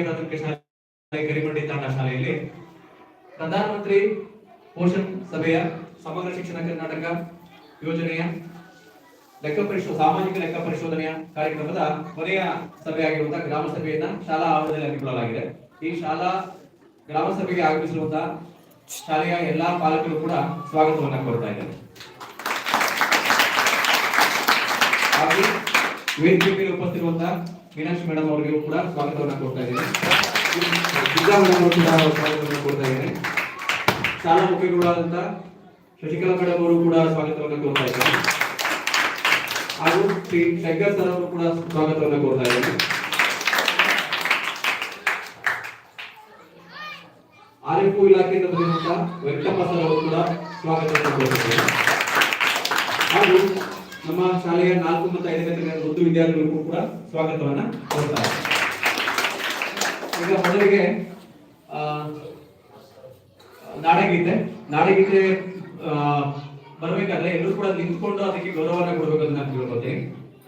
ಪ್ರಾಥಮಿಕ ತಾಂಡ ಶಾಲೆಯಲ್ಲಿ ಪ್ರಧಾನಮಂತ್ರಿ ಪೋಷಣ್ ಸಭೆಯ ಸಮಗ್ರ ಶಿಕ್ಷಣ ಕರ್ನಾಟಕ ಯೋಜನೆಯ ಲೆಕ್ಕ ಪರಿಶೋ, ಸಾಮಾಜಿಕ ಲೆಕ್ಕ ಪರಿಶೋಧನೆಯ ಕಾರ್ಯಕ್ರಮದ ಕೊನೆಯ ಸಭೆಯಾಗಿರುವಂತಹ ಗ್ರಾಮ ಸಭೆಯನ್ನ ಶಾಲಾ ಆವರಣದಲ್ಲಿ ಹಮ್ಮಿಕೊಳ್ಳಲಾಗಿದೆ. ಈ ಶಾಲಾ, ಗ್ರಾಮ ಸಭೆಗೆ ಆಗಮಿಸಿರುವಂತಹ ಶಾಲೆಯ ಎಲ್ಲಾ ಪಾಲಕರು ಕೂಡ ಸ್ವಾಗತವನ್ನ ಕೋರ್ತಾ ಇದ್ದಾರೆ. ಹಾಗೆ ಉಪಸ್ಥಿತಿರುವಂತಹ ಮೀನಾಕ್ಷಿ ಮೇಡಮ್ ಅವರಿಗೂ ಕೂಡ ಸ್ವಾಗತವನ್ನು ಕೊಡ್ತಾ ಇದ್ದೇನೆ. ಸ್ವಾಗತವನ್ನ ಕೊಡ್ತಾ ಇದ್ದೇನೆ. ಶಾಲಾ ಮುಖ್ಯಗುರುಗಳಾದಂತ ಶಶಿಕಲಾ ಮೇಡಮ್ ಅವರು ಕೂಡ ಸ್ವಾಗತವನ್ನು ಕೋರ್ತಾ ಇದ್ದಾರೆ ಹಾಗೂ ಶ್ರೀ ಶಂಕರ್ ಸರ್ ಅವರು ಕೂಡ ಸ್ವಾಗತವನ್ನು ಕೋರ್ತಾ ಇದ್ದಾರೆ ಆರೋಗ್ಯ ಇಲಾಖೆಯಿಂದ ಬಂದಿರುವಂತಹ ವೆಂಕಟಪ್ಪ ಸರ್ ಅವರು ಕೂಡ ಸ್ವಾಗತವನ್ನು ಕೊಡ್ತಾ ಹಾಗೂ ನಮ್ಮ ಶಾಲೆಯ ನಾಲ್ಕು ಮತ್ತು ಐದನೇ ತರಗತಿ ಒಂದು ವಿದ್ಯಾರ್ಥಿಗಳಿಗೂ ಕೂಡ ಸ್ವಾಗತವನ್ನ ಕೊಡ್ತಾರೆ ಈಗ ಮೊದಲಿಗೆ ನಾಡಗೀತೆ. ನಾಡಗೀತೆ ಬರ್ಬೇಕಾದ್ರೆ ಎಲ್ಲರೂ ಕೂಡ ನಿಂತ್ಕೊಂಡು ಅದಕ್ಕೆ ಗೌರವನ ಕೊಡ್ಬೇಕು ಅಂತ ನಾನು ತಿಳ್ಕೊತೀನಿ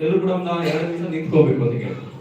ಎಲ್ಲರೂ ಕೂಡ ಒಂದು ಎರಡು ನಿಮಿಷ ನಿಂತ್ಕೋಬೇಕು ಅದಕ್ಕೆ ನಾಡಗೀತೆಗೆ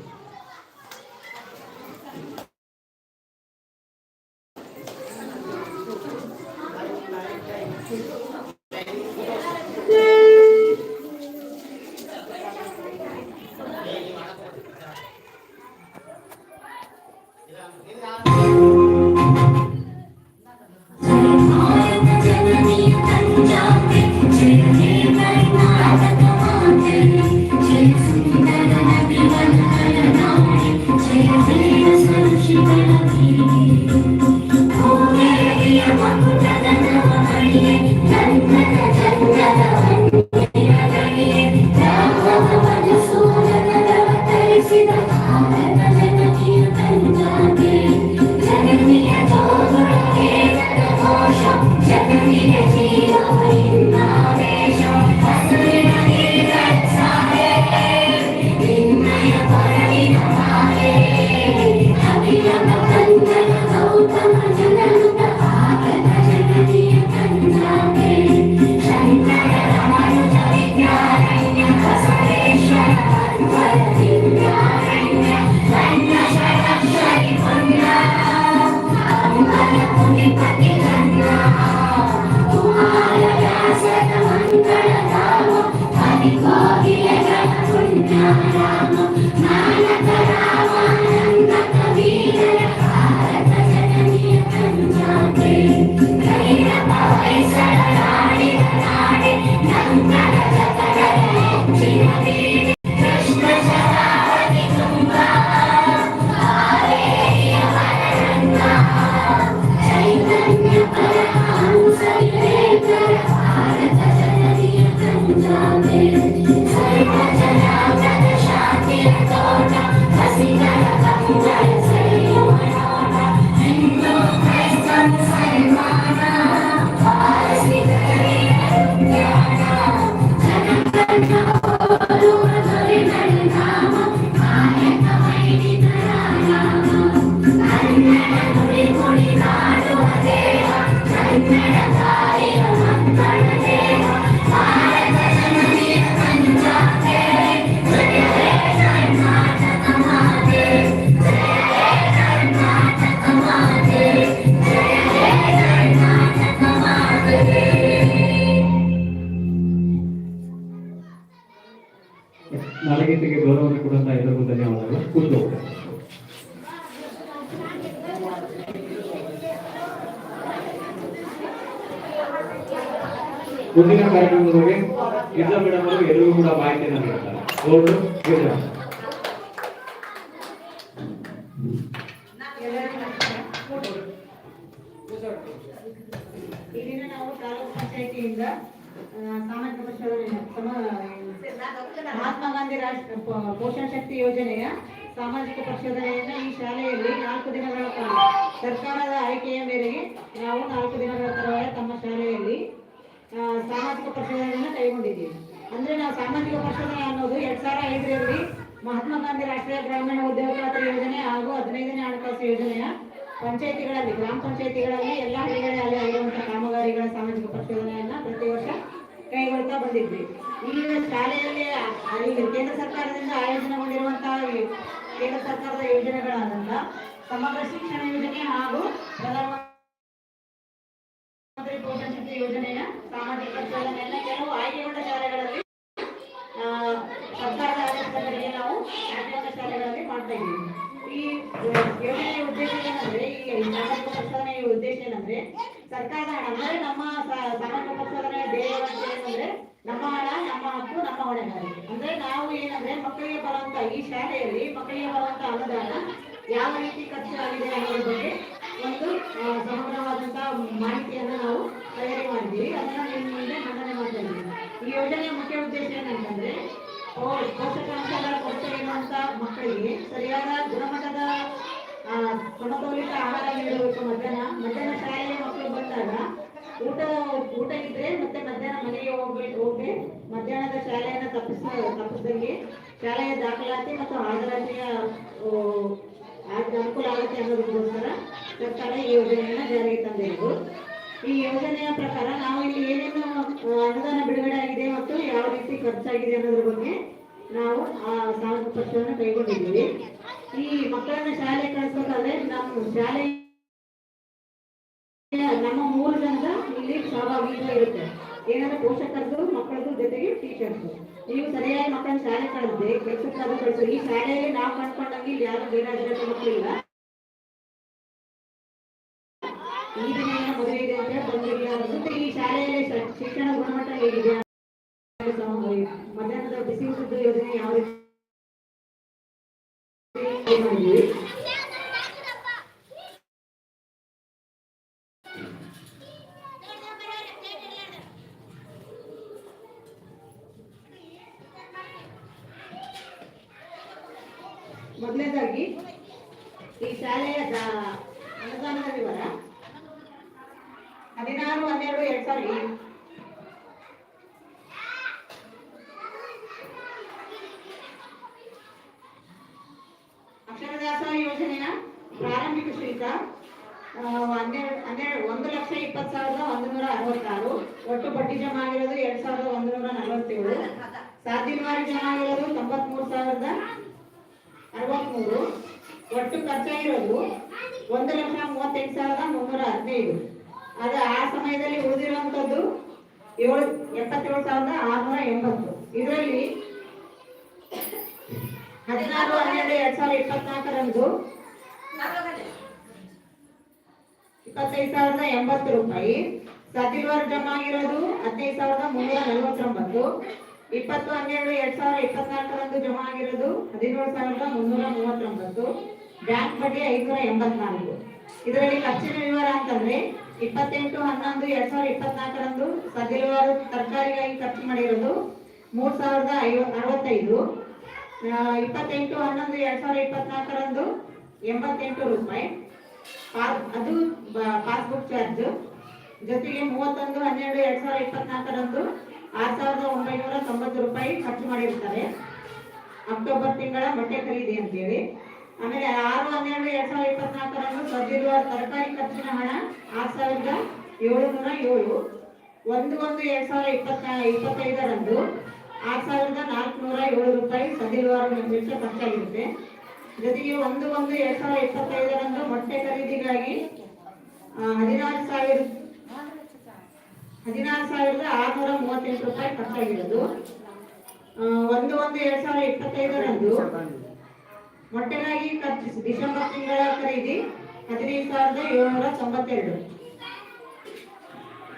ಮುಂದಿನ ಕಾರ್ಯಕ್ರಮದ ಬಗ್ಗೆ ಗಿರಿಜಾ ಮೇಡಮ್ ಅವರು ಎಲ್ಲರಿಗೂ ಕೂಡ ಮಾಹಿತಿಯನ್ನು ನೀಡುತ್ತಾರೆ. ನಾವು ಮಹಾತ್ಮ ಗಾಂಧಿ ಪೋಷಣ ಶಕ್ತಿ ಯೋಜನೆಯ ಸಾಮಾಜಿಕ ಪರಿಶೋಧನೆಯನ್ನು ಈ ಶಾಲೆಯಲ್ಲಿ ನಾಲ್ಕು ದಿನಗಳ ಕಾಲ ಸರ್ಕಾರದ ಆಯ್ಕೆಯ ಮೇರೆಗೆ ನಾವು ನಾಲ್ಕು ದಿನಗಳ ತರವಾದ ತಮ್ಮ ಶಾಲೆಯಲ್ಲಿ ಸಾಮಾಜಿಕ ಪ್ರಚೋದನೆಯನ್ನು ಕೈಗೊಂಡಿದ್ದೀವಿ. ಅಂದ್ರೆ ನಾವು ಸಾಮಾಜಿಕ ಪರಿಶೋಧನೆ ಅನ್ನೋದು ಎರಡ್ ಸಾವಿರ ಐದರಲ್ಲಿ ಮಹಾತ್ಮ ಗಾಂಧಿ ರಾಷ್ಟ್ರೀಯ ಗ್ರಾಮೀಣ ಉದ್ಯೋಗ ಯೋಜನೆ ಹಾಗೂ ಹದಿನೈದನೇ ಹಣಕಾಸು ಯೋಜನೆಯ ಪಂಚಾಯತಿಗಳಲ್ಲಿ, ಗ್ರಾಮ ಪಂಚಾಯತಿಗಳಲ್ಲಿ ಎಲ್ಲ ಹಳ್ಳಿಗಳಲ್ಲಿ ಆಗಿರುವಂತಹ ಕಾಮಗಾರಿಗಳ ಸಾಮಾಜಿಕ ಪ್ರಚೋದನೆಯನ್ನ ಪ್ರತಿ ವರ್ಷ ಕೈಗೊಳ್ತಾ ಬಂದಿದ್ವಿ. ಈಗ ಶಾಲೆಯಲ್ಲಿ ಕೇಂದ್ರ ಸರ್ಕಾರದಿಂದ ಆಯೋಜನೆಗೊಂಡಿರುವಂತಹ ಕೇಂದ್ರ ಸರ್ಕಾರದ ಯೋಜನೆಗಳಾದಂತ ಸಮಗ್ರ ಶಿಕ್ಷಣ ಯೋಜನೆ ಹಾಗೂ ಪ್ರಧಾನಮಂತ್ರಿ ಪೋಷಣ ಶಕ್ತಿ ಯೋಜನೆಯ ಸಾಮಾಜಿಕ ಕೆಲವು ಆಯ್ಕೆಗೊಂಡ ಶಾಲೆಗಳಲ್ಲಿ ಸರ್ಕಾರದ ಆಡಳಿತದಲ್ಲಿ ನಾವು ಆಯ್ಕೆಗೊಂಡ ಶಾಲೆಗಳಲ್ಲಿ ಮಾಡ್ತಾ ಇದ್ದೀವಿ. ಈ ಯೋಜನೆಯ ಉದ್ದೇಶ ಏನಂದ್ರೆ, ಈ ಸಾಮಾಜಿಕ ಪ್ರಸ್ತಾವನೆಯ ಉದ್ದೇಶ ಏನಂದ್ರೆ, ಸರ್ಕಾರದ ಹಣ, ಅಂದ್ರೆ ನಮ್ಮ ಸಾಮಾಜಿಕ ಪ್ರಚೋದನೆಯ ಅಂದ್ರೆ ಏನಂದ್ರೆ, ನಮ್ಮ ಹಣ, ನಮ್ಮ ಹಕ್ಕು, ನಮ್ಮ ಹೊಣೆಗಾರಿಕೆ ಅಂದ್ರೆ ನಾವು ಏನಂದ್ರೆ, ಮಕ್ಕಳಿಗೆ ಬರುವಂತ ಈ ಶಾಲೆಯಲ್ಲಿ ಮಕ್ಕಳಿಗೆ ಬರುವಂತ ಅನುದಾನ ಯಾವ ರೀತಿ ಖರ್ಚಾಗಿದೆ ಅನ್ನೋದ್ರ ಬಗ್ಗೆ ಒಂದು ಸಮಗ್ರವಾದಂತಹ ಮಾಹಿತಿಯನ್ನು ನಾವು ತಯಾರಿ ಮಾಡಿದ್ದೀವಿ. ಅದನ್ನ ನಿಮ್ಮ ಮುಂದೆ ಮಂಡನೆ ಮಾಡ್ತಾ ಇದ್ದೀವಿ. ಈ ಯೋಜನೆಯ ಮುಖ್ಯ ಉದ್ದೇಶ ಏನಂತಂದ್ರೆ ಪೋಷಕಾಂಶಗಳ ಕೊರತೆ ಇರುವಂತ ಮಕ್ಕಳಿಗೆ ಸರಿಯಾದ ಗುಣಮಟ್ಟದ ಸಮತೋಲಿತ ಆಹಾರ ನೀಡಬೇಕು. ಮಧ್ಯಾಹ್ನ ಮಧ್ಯಾಹ್ನ ಶಾಲೆಯ ಮಕ್ಕಳು ಬಂದಾಗ ಊಟ ಊಟ ಇದ್ರೆ ಮತ್ತೆ ಮಧ್ಯಾಹ್ನ ಮನೆಗೆ ಹೋಗ್ಬೇಕು ಹೋಗಿ ಮಧ್ಯಾಹ್ನದ ಶಾಲೆಯನ್ನು ತಪ್ಪಿಸ ತಪ್ಪಿಸ್ದಂಗೆ ಶಾಲೆಯ ದಾಖಲಾತಿ ಮತ್ತು ಹಾಜರಾತಿಯ ಆಗ- ಅನುಕೂಲ ಆಗುತ್ತೆ ಅನ್ನೋದಕ್ಕೋಸ್ಕರ ಸರ್ಕಾರ ಈ ಯೋಜನೆಯನ್ನ ಜಾರಿಗೆ ತಂದಿರೋದು. ಈ ಯೋಜನೆಯ ಪ್ರಕಾರ ನಾವು ಇಲ್ಲಿ ಏನೇನು ಅನುದಾನ ಬಿಡುಗಡೆ ಆಗಿದೆ ಮತ್ತು ಯಾವ ರೀತಿ ಖರ್ಚಾಗಿದೆ ಅನ್ನೋದ್ರ ಬಗ್ಗೆ ನಾವು, ಆ, ಸಾಲದ ಪತ್ರವನ್ನು ಕೈಗೊಂಡಿದ್ದೀವಿ. ಈ ಮಕ್ಕಳನ್ನ ಶಾಲೆ ಕಳಿಸ್ಬೇಕಾದ್ರೆ ನಮ್ಮ ಶಾಲೆ ನಮ್ಮ ಮೂರು ಜನದ ಇಲ್ಲಿ ಸಹಭಾಗಿತ್ವ ಇರುತ್ತೆ. ಏನಂದ್ರೆ ಪೋಷಕರದ್ದು, ಮಕ್ಕಳದ್ದು ಜೊತೆಗೆ ಟೀಚರ್ಸ್ ನೀವು ಸರಿಯಾಗಿ ಮಕ್ಕಳನ್ನ ಶಾಲೆ ಕಳಿಸಿ ಕೆಲಸಕ್ಕಾದ್ರೂ ಕಳಿಸಿ. ಈ ಶಾಲೆಯಲ್ಲಿ ನಾವು ಕಂಡ್ಕೊಂಡಂಗೆ ಇಲ್ಲಿ ಯಾರು ಬೇರೆ ಅಧಿಕಾರಿ ಮಕ್ಕಳಿಲ್ಲ ಈ ದಿನ ಏನೋ ಮದುವೆ ಇದೆ ಅಂತ ಬಂದಿಲ್ಲ. ಮತ್ತೆ ಈ ಶಾಲೆಯಲ್ಲಿ ಶಿಕ್ಷಣ ಗುಣಮಟ್ಟ ಹೇಗಿದೆ ಮಧ್ಯಾಹ್ನದ ಬಿಸಿ ಯೋಜನೆ ಯಾವ ರೀತಿ ಮೊದಲನೇದಾಗಿ ಈ ಶಾಲೆಯ ಅನುದಾನದ ವಿವರ ಹದಿನಾರು, ಹನ್ನೆರಡು, ಎರಡ್ ಸಾವಿರ ಅಕ್ಷರ ದಾಸೋಹ ಯೋಜನೆಯ ಪ್ರಾರಂಭಿಕ ಶುಲ್ಕ ಹನ್ನೆರಡು ಹನ್ನೆರಡು, ಒಂದು ಲಕ್ಷ ಇಪ್ಪತ್ತು ಸಾವಿರದ ಒಂದು ನೂರ ಅರವತ್ತಾರು. ಒಟ್ಟು ಬಡ್ಡಿ ಜಮಾ ಆಗಿರೋದು ಎರಡ್ ಸಾವಿರದ ಒಂದು ನೂರ ನಲವತ್ತೇಳು. ಸಾಧ್ಯವಾರಿ ಜಮಾ ಆಗಿರೋದು ತೊಂಬತ್ಮೂರು ಸಾವಿರದ ಅರವತ್ಮೂರು ಒಟ್ಟು ಖರ್ಚಾಗಿರೋದು ಒಂದು ಲಕ್ಷ ಮೂವತ್ತೆಂಟು ಸಾವಿರದ ಮುನ್ನೂರ ಹದಿನೈದು. ಅದು ಆ ಸಮಯದಲ್ಲಿ ಉಳಿದಿರುವಂತದ್ದು ಏಳು, ಎಪ್ಪತ್ತೇಳು ಸಾವಿರದ ಆರುನೂರ ಎಂಬತ್ತು. ಇದರಲ್ಲಿ ಹದಿನಾರು, ಹನ್ನೆರಡು, ಎರಡ್ ಸಾವಿರದ ಇಪ್ಪತ್ನಾಲ್ಕರಂದು ಇಪ್ಪತ್ತೈದು ಸಾವಿರದ ಎಂಬತ್ತು ರೂಪಾಯಿ. ಸದಿಲ್ವಾರ್ ಜಮಾ ಆಗಿರೋದು ಹದಿನೈದು ಸಾವಿರದ ಮುನ್ನೂರ ನಲವತ್ತೊಂಬತ್ತು. ಇಪ್ಪತ್ತು ಹನ್ನೆರಡು, ಎರಡ್ ಸಾವಿರದ ಇಪ್ಪತ್ನಾಲ್ಕರಂದು ಜಮಾ ಆಗಿರೋದು ಹದಿನೇಳು ಸಾವಿರದ ಮುನ್ನೂರ ಮೂವತ್ತೊಂಬತ್ತು. ಬ್ಯಾಂಕ್ ಬಡ್ಡಿ ಐನೂರ ಎಂಬತ್ನಾಲ್ಕು. ಇದರಲ್ಲಿ ಖರ್ಚಿನ ವಿವರ ಅಂತಂದ್ರೆ, ಇಪ್ಪತ್ತೆಂಟು, ಹನ್ನೊಂದು, ಎರಡ್ ಸಾವಿರದ ಇಪ್ಪತ್ನಾಲ್ಕರಂದು ಸದಿಲವಾರು ತರಕಾರಿಗಾಗಿ ಖರ್ಚು ಮಾಡಿರೋದು ಮೂರ್ ಸಾವಿರದ ಐವತ್ ಅರವತ್ತೈದು. ಇಪ್ಪತ್ತೆಂಟು, ಹನ್ನೊಂದು, ಎರಡ್ ಸಾವಿರದ ಇಪ್ಪತ್ನಾಲ್ಕರಂದು ಎಂಬತ್ತೆಂಟು ರೂಪಾಯಿ. ಅದು ಪಾಸ್ಬುಕ್ ಚಾರ್ಜ್. ಜೊತೆಗೆ ಮೂವತ್ತೊಂದು, ಹನ್ನೆರಡು, ಎರಡ್ ಸಾವಿರದ ಇಪ್ಪತ್ನಾಲ್ಕರಂದು ಆರ್ ಸಾವಿರದ ಒಂಬೈನೂರ ತೊಂಬತ್ತು ರೂಪಾಯಿ ಖರ್ಚು ಮಾಡಿರ್ತಾರೆ. ಅಕ್ಟೋಬರ್ ತಿಂಗಳ ಬಟ್ಟೆ ಖರೀದಿ ಅಂತೇಳಿ. ಆಮೇಲೆ ಆರು, ಹನ್ನೆರಡು, ಎರಡ್ ಸಾವಿರದ ಇಪ್ಪತ್ನಾಲ್ಕರಂದು ಬಂದಿರುವ ತರಕಾರಿ ಖರ್ಚಿನ ಹಣ ಆರು ಸಾವಿರದ ಏಳುನೂರ ಏಳು. ಒಂದು ಒಂದು, ಎರಡ್ ಸಾವಿರದ ಇಪ್ಪತ್ತ ಇಪ್ಪತ್ತೈದರಂದು ಆರು ಸಾವಿರದ ನಾಲ್ಕುನೂರ ಏಳು ರೂಪಾಯಿ ಸದಿಲ್ವಾರ ವೆಚ್ಚ ಖರ್ಚಾಗಿರುತ್ತೆ. ಜೊತೆಗೆ ಒಂದು ಒಂದು, ಎರಡ್ ಸಾವಿರದ ಇಪ್ಪತ್ತೈದರಂದು ಮೊಟ್ಟೆ ಖರೀದಿಗಾಗಿ ಹದಿನಾರು ಸಾವಿರ ಹದಿನಾರು ಸಾವಿರದ ಆರುನೂರ ಮೂವತ್ತೆಂಟು ರೂಪಾಯಿ ಖರ್ಚಾಗಿರೋದು. ಒಂದು ಒಂದು ಎರಡ್ ಸಾವಿರದ ಇಪ್ಪತ್ತೈದರಂದು ಮೊಟ್ಟೆಗಾಗಿ ಖರ್ಚು ಡಿಸೆಂಬರ್ ತಿಂಗಳ ಖರೀದಿ ಹದಿನೈದು ಸಾವಿರದ ಏಳ್ನೂರ ತೊಂಬತ್ತೆರಡು.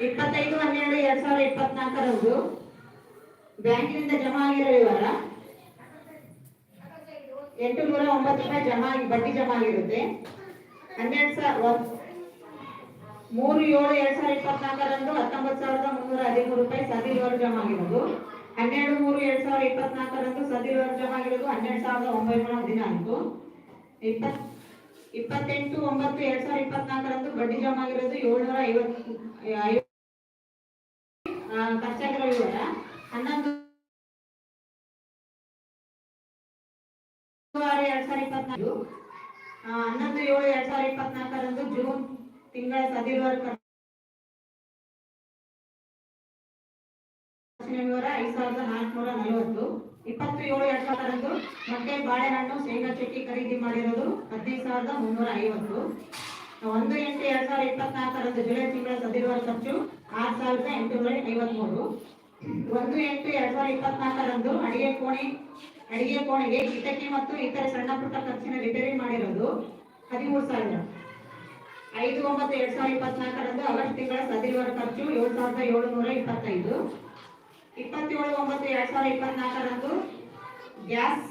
ಇಪ್ಪತ್ತೈದು, ಹನ್ನೆರಡು, ಎರಡ್ ಸಾವಿರದ ಇಪ್ಪತ್ನಾಲ್ಕರಂದು ಬ್ಯಾಂಕಿನಿಂದ ಜಮಾ ಆಗಿರೋ ವಿವರ. ಎಂಟು ನೂರ ಒಂಬತ್ತು ರೂಪಾಯಿ ಜಮಾ ಬಡ್ಡಿ ಜಮಾ ಆಗಿರುತ್ತೆ. ಹನ್ನೆರಡು ಸಾವಿರ ಮೂರು ಏಳು ಎರಡ್ ಸಾವಿರದ ಇಪ್ಪತ್ನಾಲ್ಕರಂದು ಹತ್ತೊಂಬತ್ತು ಸಾವಿರದ ಮುನ್ನೂರ ಹದಿಮೂರು ರೂಪಾಯಿ ಸದಿಲ್ವರು ಜಮಾ ಆಗಿರೋದು ಹನ್ನೆರಡು ಮೂರು ಎರಡ್ ಸಾವಿರದ ಇಪ್ಪತ್ನಾಲ್ಕರಂದು ಸದಿಲ್ವರು ಜಮಾ ಆಗಿರೋದು ಹನ್ನೆರಡು ಸಾವಿರದ ಒಂಬೈನೂರ ಹದಿನಾಲ್ಕು. ಇಪ್ಪತ್, ಇಪ್ಪತ್ತೆಂಟು ಒಂಬತ್ತು ಎರಡ್ ಸಾವಿರದ ಇಪ್ಪತ್ನಾಲ್ಕರಂದು ಬಡ್ಡಿ ಜಮಾ ಆಗಿರೋದು ಏಳ್ನೂರ ಐವತ್ತು ಖರ್ಚಾಗಿರೋ ಹನ್ನೊಂದು ಆರು ಎರಡ್ ಸಾವಿರದ ಇಪ್ಪತ್ನಾಲ್ಕು. ಹನ್ನೊಂದು ಏಳು ಎರಡ್ ಸಾವಿರದ ಇಪ್ಪತ್ನಾಲ್ಕರಂದು ಜೂನ್ ತಿಂಗಳ ಖರ್ಚಿನ ವಿವರ ಐದು ಸಾವಿರದ ನಾಲ್ಕುನೂರ ನಲವತ್ತು. ಇಪ್ಪತ್ತು ಏಳು ಎರಡ್ ಸಾವಿರದಂದು ಮತ್ತೆ ಬಾಳೆಹಣ್ಣು, ಶೇಂಗಾ ಚಟ್ಟಿ ಖರೀದಿ ಮಾಡಿರೋದು ಹದಿನೈದು ಸಾವಿರದ ಮುನ್ನೂರ ಐವತ್ತು. ಒಂದು ಎಂಟು ಎರಡ್ ಸಾವಿರದ ಇಪ್ಪತ್ನಾಲ್ಕರಂದು ಜುಲೈ ತಿಂಗಳ ಸದಿರುವರ ಖರ್ಚು ಆರು ಸಾವಿರದ ಎಂಟುನೂರ ಐವತ್ಮೂರು. ಒಂದು ಎಂಟು ಎರಡ್ ಸಾವಿರದ ಇಪ್ಪತ್ನಾಲ್ಕರಂದು ಅಡಿಗೆ ಕೋಣೆ, ಅಡಿಗೆ ಕೋಣೆಗೆ ಕಿಟಕಿ ಮತ್ತು ಇತರೆ ಸಣ್ಣ ಪುಟ್ಟ ಖರ್ಚಿನ ರಿಪೇರಿ ಮಾಡಿರೋದು ಹದಿಮೂರು ಸಾವಿರ. ಐದು, ಒಂಬತ್ತು, ಎರಡ್ ಸಾವಿರದ ಇಪ್ಪತ್ನಾಲ್ಕರಂದು ಆಗಸ್ಟ್ ತಿಂಗಳ ಸದಿವರ ಖರ್ಚು ಏಳು ಸಾವಿರದ ಏಳುನೂರ ಇಪ್ಪತ್ತೈದು. ಇಪ್ಪತ್ತೇಳು, ಒಂಬತ್ತು, ಎರಡ್ ಸಾವಿರದ ಇಪ್ಪತ್ನಾಲ್ಕರಂದು ಗ್ಯಾಸ್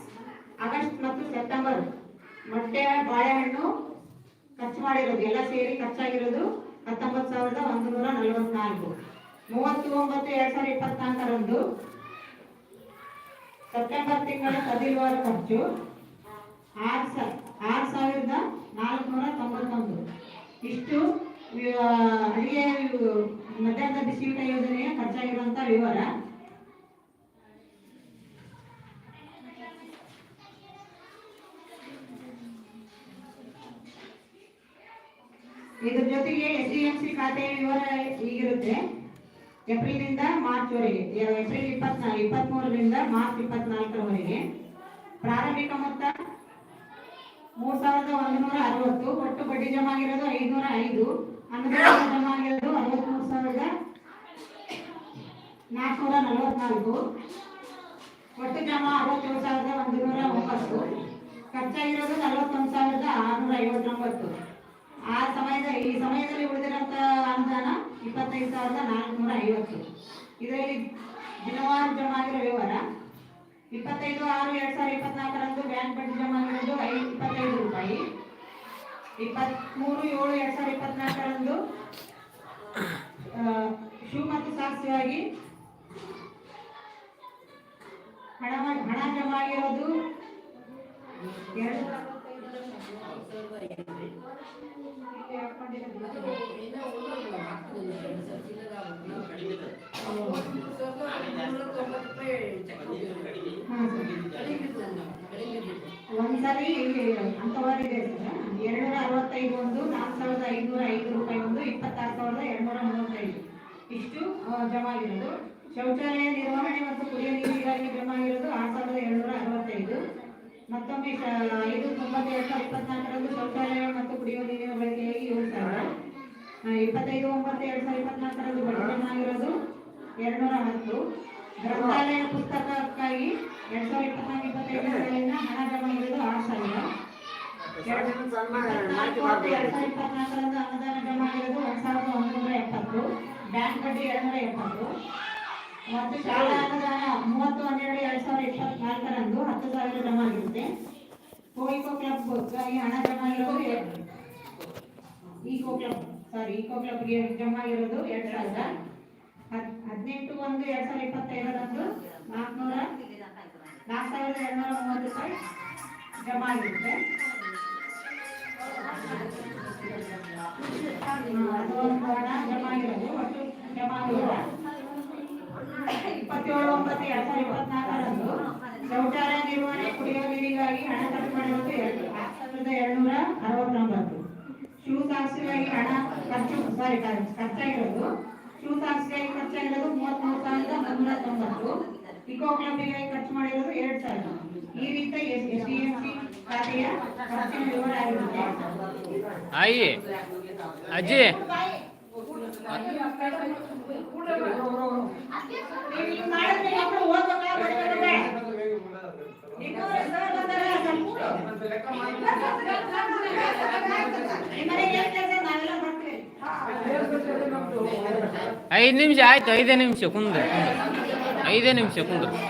ಆಗಸ್ಟ್ ಮತ್ತು ಸೆಪ್ಟೆಂಬರ್ ಮೊಟ್ಟೆ, ಬಾಳೆಹಣ್ಣು ಖರ್ಚು ಮಾಡಿರೋದು, ಎಲ್ಲ ಸೇರಿ ಖರ್ಚಾಗಿರೋದು ಹತ್ತೊಂಬತ್ತು ಸಾವಿರದ ಒಂದು ನೂರ ನಲವತ್ನಾಲ್ಕು. ಮೂವತ್ತು, ಒಂಬತ್ತು, ಎರಡ್ ಸಾವಿರದ ಇಪ್ಪತ್ನಾಲ್ಕರಂದು ಸೆಪ್ಟೆಂಬರ್ ತಿಂಗಳ ಸದಿರುವರ ಖರ್ಚು ಆರು ಸಾವಿರದ ನಾಲ್ಕುನೂರ ತೊಂಬತ್ತೊಂದು. ಇಷ್ಟು ಅಡಿಗೆ ಮಧ್ಯಾಹ್ನದ ಬಿಸಿಯೂಟ ಯೋಜನೆಯ ಖರ್ಚಾಗಿರುವಂತ ವಿವರ. ಇದ್ರ ಜೊತೆಗೆ ಎಸ್ ಡಿ ಎಂ ಸಿ ಖಾತೆಯ ವಿವರ ಈಗಿರುತ್ತೆ. ಮಾರ್ಚ್ ವರೆಗೆ ಏಪ್ರಿಲ್ ಇಪ್ಪತ್ನಾ, ಇಪ್ಪತ್ಮೂರರಿಂದ ಮಾರ್ಚ್ ಇಪ್ಪತ್ನಾಲ್ಕರವರೆಗೆ. ಪ್ರಾರಂಭಿಕ ಮೊತ್ತ ಮೂರ್ ಸಾವಿರದ ಒಂದೂರ ಅರವತ್ತು, ಒಟ್ಟು ಬಡ್ಡಿ ಜಮಾ ಆಗಿರೋದು ಐನೂರ ಐದು, ಅನುದಾನ ಜಮಾ ಆಗಿರೋದು ಅರವತ್ಮೂರು ಸಾವಿರದ ನಾಲ್ಕುನೂರ ನಲವತ್ನಾಲ್ಕು, ಒಟ್ಟು ಜಮಾ ಅರವತ್ತೇಳು ಸಾವಿರದ ಒಂದುನೂರ ಒಂಬತ್ತು, ಖರ್ಚಾಗಿರೋದು ನಲವತ್ತೊಂದು ಸಾವಿರದ ಆರುನೂರ ಐವತ್ತೊಂಬತ್ತು ಆ ಸಮಯದ, ಈ ಸಮಯದಲ್ಲಿ ಉಳಿದಿರೋಂಥ ಅನುದಾನ ಇಪ್ಪತ್ತೈದು ಸಾವಿರದ ನಾಲ್ಕುನೂರ ಐವತ್ತು ಇದರಲ್ಲಿ ದಿನವಾರು ಜಮಾ ಆಗಿರೋ ವಿವರ ಇಪ್ಪತ್ತೈದು ಆರು ಎರಡ್ ಸಾವಿರದ ಇಪ್ಪತ್ನಾಲ್ಕರಂದು ಬ್ಯಾಂಕ್ ಬಡ್ಡಿ ಜಮಾ ಆಗಿರೋದು ಐ ಇಪ್ಪತ್ತೈದು ರೂಪಾಯಿ. ಇಪ್ಪತ್ಮೂರು ಏಳು ಎರಡ್ ಸಾವಿರದ ಇಪ್ಪತ್ನಾಲ್ಕರಂದು ಶೂ ಮತ್ತು ಸಾಕ್ಷಿಯಾಗಿ ಹಣ ಹಣ ಜಮಾ ಆಗಿರೋದು ಎರಡು ಒಂದ್ಸರಿ ಅಂತವಾರಿದೆ ಸರ್. ಎರಡ್ನೂರ ಅರವತ್ತೈದು ಒಂದು ನಾಲ್ಕು ಸಾವಿರದ ಐನೂರ ಐದು ರೂಪಾಯಿ ಒಂದು, ಇಪ್ಪತ್ತಾರು ಸಾವಿರದ ಎರಡ್ನೂರ ಮೂವತ್ತೈದು ಇಷ್ಟು ಜಮಾ ಆಗಿರೋದು ಶೌಚಾಲಯ ನಿರ್ವಹಣೆ ಮತ್ತು ಕುಡಿಯುವ ನೀರಿಗಾಗಿ ಜಮಾ ಆಗಿರೋದು ಆರು ಸಾವಿರದ ಏಳ್ನೂರ ಅರವತ್ತೈದು ಮತ್ತೊಮ್ಮೆ ಐದು ತೊಂಬತ್ತು ಎರಡು ಸಾವಿರದ ಇಪ್ಪತ್ನಾಲ್ಕರಂದು ಶೌಚಾಲಯ ಮತ್ತು ಕುಡಿಯುವ ನೀರಿನ ಬಳಕೆಯಾಗಿ ಏಳು ಸಾವಿರ. ಇಪ್ಪತ್ತೈದು ಒಂಬತ್ತು ಎರಡು ಸಾವಿರದ ಇಪ್ಪತ್ನಾಲ್ಕರಂದು ಬಡ್ಡಿ ಜಮಾ ಆಗಿರೋದು ಎರಡ್ನೂರ ಹತ್ತು ಗ್ರಂಥಾಲಯ ಪುಸ್ತಕಕ್ಕಾಗಿ ಎರಡ್ ಸಾವಿರದ ಇಪ್ಪತ್ನಾಲ್ಕು ಇಪ್ಪತ್ತೈದು ಸಾಲಿನ ಹಣ ಜಮಾ ಇರೋದು ಆರು ಸಾವಿರ ಎರಡ್ ಸಾವಿರದ ಇಪ್ಪತ್ನಾಲ್ಕರಂದು ಅನುದಾನ ಜಮಾ ಇರೋದು ಒಂದ್ ಸಾವಿರದ ಒಂಬೈನೂರ ಎಪ್ಪತ್ತು. ಬ್ಯಾಂಕ್ ಬಡ್ಡಿ ಎರಡ್ನೂರ ಎಪ್ಪತ್ತು. ಮತ್ತು ಶಾಲಾ ಅನುದಾನ ಮೂವತ್ತು ಹನ್ನೆರಡು ಎರಡ್ ಸಾವಿರದ ಇಪ್ಪತ್ನಾಲ್ಕರಂದು ಹತ್ತು ಸಾವಿರ ಜಮಾ ಆಗಿರುತ್ತೆ ಕೋಯಿಕೋ ಕ್ಲಬ್ಗಾಗಿ ಹಣ ಜಮಾ ಇರೋದು ಈಕೋ ಕ್ಲಬ್ ಸಾರಿ ಈಕೋ ಕ್ಲಬ್ಗೆ ಜಮಾ ಇರೋದು ಎರಡ್ ಸಾವಿರ. ಹದ್- ಹದಿನೆಂಟು ಒಂದು ಎರಡ್ ಸಾವಿರದ ಇಪ್ಪತ್ತೈದರಂದು ನಾಲ್ಕುನೂರ ನಾಲ್ಕು ಸಾವಿರದ ಎರಡುನೂರ ಮೂವತ್ತು ರೂಪಾಯಿ ಜಮಾ ಆಗಿರುತ್ತೆ ಜಮಾ ಆಗಿರೋದು ಇಪ್ಪತ್ತೇಳು ಒಂಬತ್ತು ಎರಡ್ ಸಾವಿರದ ಇಪ್ಪತ್ನಾಲ್ಕರಂದು ಶೌಚಾಲಯ ನಿರ್ವಹಣೆ ಕುಡಿಯುವ ನೀರಿಗಾಗಿ ಹಣ ಖರ್ಚು ಮಾಡಿರೋದು ಎರಡು ಸಾವಿರದ ಎರಡ್ನೂರ ಅರವತ್ತೊಂಬತ್ತು ಶೂ ಸಾಕ್ಷಿಗಾಗಿ ಹಣ ಖರ್ಚು ಸಾರಿ ಖರ್ಚಾಗಿರೋದು ಶೂ ಸಾಕ್ಷಿಗಾಗಿ ಖರ್ಚಾಗಿರೋದು ಮೂವತ್ತ್ಮೂರು ಸಾವಿರದ ಮುನ್ನೂರ ತೊಂಬತ್ತು. ಇಕೋ ಕ್ಲಬ್ಬಿಗಾಗಿ ಖರ್ಚು ಮಾಡಿರೋದು ಎರಡ್ ಸಾವಿರ ಈ ರೀತಿ S S D M C ಖಾತೆಯ ಖರ್ಚಿನ ವಿವರ ಆಗಿರುತ್ತೆ ಆಯಿ ಅಜ್ಜಿ ನೀವು ಹಿಂಗ್ ಮಾಡಿದ್ರೆ ಮಕ್ಕಳು ಓದ್ಬೇಕಾ ಬರೀಬೇಕಾ ಬೇಡ? ನಿಮ್ಮವ್ರು ಸರ್ ಬಂದಾರ ಸ್ವಲ್ಪ ನಿಮ್ಮನೆಗೆ ಏನ್ ಕೆಲ್ಸ ನಾವೆಲ್ಲ ಮಾಡ್ತೀವಿ ಐದು ನಿಮಿಷ, ಆಯ್ತು, ಐದೇ ನಿಮಿಷ, ಕುಂದು ಐದೇ ನಿಮಿಷ ಬಂದಿರಲ್ಲ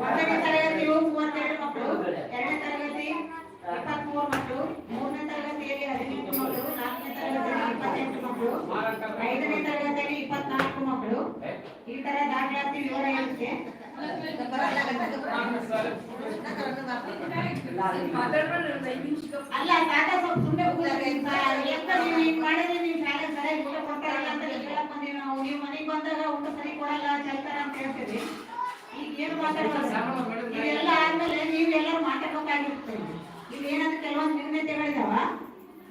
ಒಂದನೇ ತರಗತಿ ಮೂವತ್ತೆರಡು ಮಕ್ಕಳು ಎರಡನೇ ತರಗತಿ ಇಪ್ಪತ್ಮೂರು ಮಕ್ಕಳು ಮೂರನೇ ತರಗತಿಯಲ್ಲಿ ಹದಿನೆಂಟು ಮಕ್ಕಳು ನಾಲ್ಕನೇ ಇಪ್ಪತ್ತೆಂಟು ಮಕ್ಕಳು, ಐದನೇ ತರಗತಿಯಲ್ಲಿ ಇಪ್ಪತ್ನಾಲ್ಕು ಮಕ್ಕಳು. ಈ ತರ ದಾಖಲಾತಿ ವಿವರ ಇರುತ್ತೆ. ಅಲ್ಲ ತಾತ ಸ್ವಲ್ಪ ಸುಮ್ಮನೆ. ಎಂತ ನೀವು ಹಿಂಗ್ ಮಾಡಿದ್ರೆ ನೀವು ಶಾಲೆ ಸರಿಯಾಗಿ ಊಟ ಕೊಡ್ತಾರಲ್ಲ ಅಂತ ನಿಮ್ಗೆ ನೀವು. ಮನೆಗೆ ಬಂದಾಗ ಊಟ ಸರಿ ಕೊಡಲ್ಲ, ಚೆಲ್ತಾರ ಅಂತ ಹೇಳ್ತೀವಿ. ಈಗ ಏನು ಮಾತಾಡ್ತಾರೆ ಇದೆಲ್ಲ ಆದ್ಮೇಲೆ ನೀವು ಎಲ್ಲರೂ ಮಾತಾಡ್ಬೇಕಾಗಿರುತ್ತೆ. ಇಲ್ಲಿ ಏನಂದ್ರೆ ಕೆಲವೊಂದು ನ್ಯೂನತೆಗಳಿದಾವ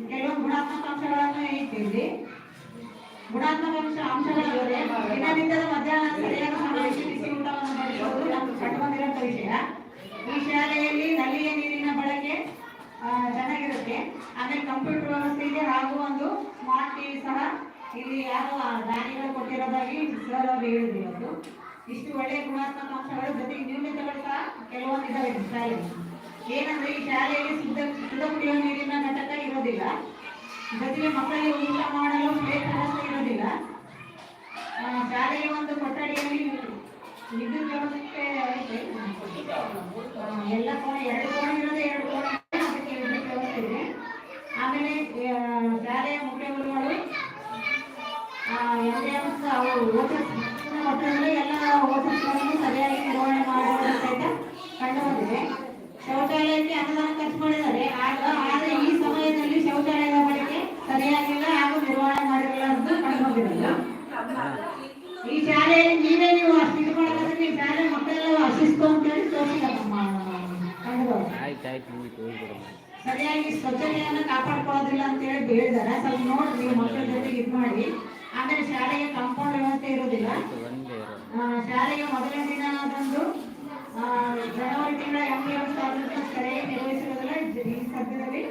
ಕೆಲವೊಂದು ಗುಣಾತ್ಮಕ ಅಂಶಗಳನ್ನು ಹೇಳ್ತೀವಿ ಗುಣಾತ್ಮಕ ಅಂಶ ಅಂಶಗಳಿವೆ ದಿನನಿತ್ಯದ ಮಧ್ಯಾಹ್ನ ಸರಿಯಾದ ಸಮಯಕ್ಕೆ ಬಿಸಿ ವಿಷಯ. ಈ ಶಾಲೆಯಲ್ಲಿ ನಲ್ಲಿಯ ನೀರಿನ ಬಳಕೆ ಚೆನ್ನಾಗಿರುತ್ತೆ. ಆಮೇಲೆ ಕಂಪ್ಯೂಟರ್ ವ್ಯವಸ್ಥೆ ಇದೆ ಹಾಗೂ ಒಂದು ಸ್ಮಾರ್ಟ್ ಟಿವಿ ಸಹ ಇಲ್ಲಿ ಯಾರೋ ದಾನಿಗಳು ಕೊಟ್ಟಿರೋದಾಗಿ ಸರ್ ಅವರು ಹೇಳಿದ್ರು. ಇವತ್ತು ಇಷ್ಟು ಒಳ್ಳೆಯ ಗುಣಾತ್ಮಕ ಅಂಶಗಳ ಜೊತೆಗೆ ನ್ಯೂನತೆಗಳು ಸಹ ಕೆಲವೊಂದು ಇದಾವೆ ಶಾಲೆಯಲ್ಲಿ. ಏನಂದ್ರೆ ಈ ಶಾಲೆಯಲ್ಲಿ ಸಿದ್ಧ ಶುದ್ಧ ಕುಡಿಯುವ ನೀರಿನ ಘಟಕ ಇರೋದಿಲ್ಲ ಜೊತೆಗೆ ಮಕ್ಕಳಿಗೆ ಊಟ ಮಾಡಲು ಪ್ಲೇಟ್ ವ್ಯವಸ್ಥೆ ಇರೋದಿಲ್ಲ ಶಾಲೆಯ ಒಂದು ಕೊಠಡಿಯಲ್ಲಿ ವಿದ್ಯುತ್ ವ್ಯವಸ್ಥೆ ಐತೆ ಎಲ್ಲ ಕೋಣೆ, ಎರಡು ಕೋಣೆ ಇರೋದೇ ಎರಡು ಕೋಣೆ ಅದಕ್ಕೆ ವಿದ್ಯುತ್ ವ್ಯವಸ್ಥೆ ಇದೆ. ಆಮೇಲೆ ಶಾಲೆಯ ಮುಖ್ಯ ಗುರುಗಳು ಎಂ ಎಮ್ಸ್ ಅವರು ಮಕ್ಕಳಲ್ಲಿ ಎಲ್ಲ ಓಟರ್ಸ್ಗಳನ್ನು ಸರಿಯಾಗಿ ನಿರ್ವಹಣೆ ಮಾಡುವ ಅಂತ ಕಂಡು ಬಂದಿದೆ. ಶೌಚಾಲಯಕ್ಕೆ ಅನುದಾನ ಖರ್ಚು ಮಾಡಿದ್ದಾರೆ. ಆದ್ರೆ ಈ ಸಮಯದಲ್ಲಿ ಶೌಚಾಲಯದ ಬಳಕೆ ಸರಿಯಾಗಿಲ್ಲ ಹಾಗೂ ನಿರ್ವಹಣೆ ಮಾಡಿರಲ್ಲ ಅಂತ ಈ ಶಾಲೆಯಲ್ಲಿ ನೀವೇ ನೀವು ಅಷ್ಟು ಇದು ಮಾಡೋದಾದ್ರೆ ಈ ಶಾಲೆ ಮಕ್ಕಳೆಲ್ಲ ಅಶಿಸ್ತು ಅಂತೇಳಿ ಹೋಗ್ಬಿಡು ಸರಿಯಾಗಿ ಸ್ವಚ್ಛತೆಯನ್ನು ಕಾಪಾಡ್ಕೊಳ್ಳೋದಿಲ್ಲ ಅಂತ ಹೇಳಿ ಹೇಳಿದಾರೆ ಸ್ವಲ್ಪ ನೋಡಿ ನೀವು ಮಕ್ಕಳ ಜೊತೆಗೆ ಇದು ಮಾಡಿ. ಆಮೇಲೆ ಶಾಲೆಗೆ ಕಾಂಪೌಂಡ್ ವ್ಯವಸ್ಥೆ ಇರೋದಿಲ್ಲ. ಶಾಲೆಗೆ ಮೊದಲನೇ ದಿನ ಆ, ಜನವರಿ ತಿಂಗಳ ಎಂಟು ಸಾವಿರದ ಸರಿಯಾಗಿ ನಿರ್ವಹಿಸಿರೋದಿಲ್ಲ ಈ ಸದ್ಯದಲ್ಲಿ